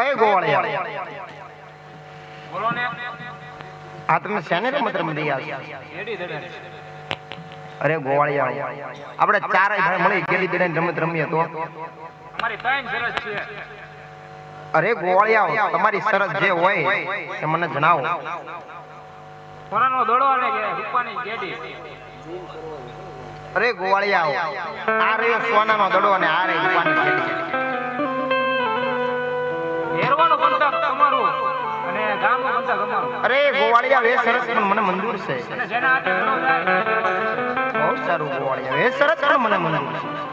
અય ગોવાળિયા. બોલો ને આ તમે શેને રમત રમી રહ્યા અરે ગોવાળિયા. આપણે ચારેય ભાઈ મળી ગેલી બેડીને રમત રમીએ તો. અમારી ત્રણ સરસ છે. અરે ગોવાળિયા તમારી સરસ જે હોય એ મને જણાવો. ફોરાનો દડો અને રૂપાની ગેડી. અરે ગોવાળિયા આ રહ્યો સોનાનો દડો અને આ રહી રૂપાની હેરવાનો બંધક તમારું અને ગામનું બંધક અમારું અરે ગોવાળિયા વે સરસ પણ મને મંજૂર છે. બહુ સારું ગોવાળિયા. વે સરસ પણ મને મંજૂર છે.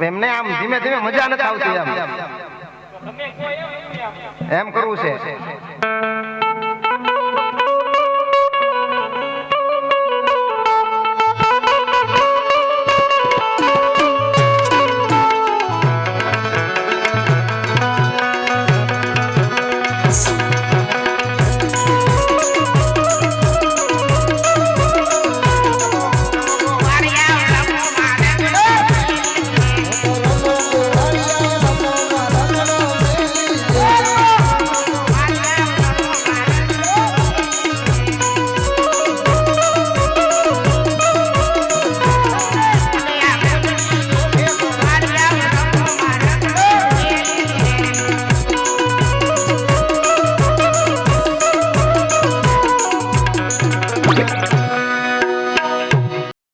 એમને આમ ધીમે ધીમે મજા નથી આવતી આપતા એમ કરવું છે.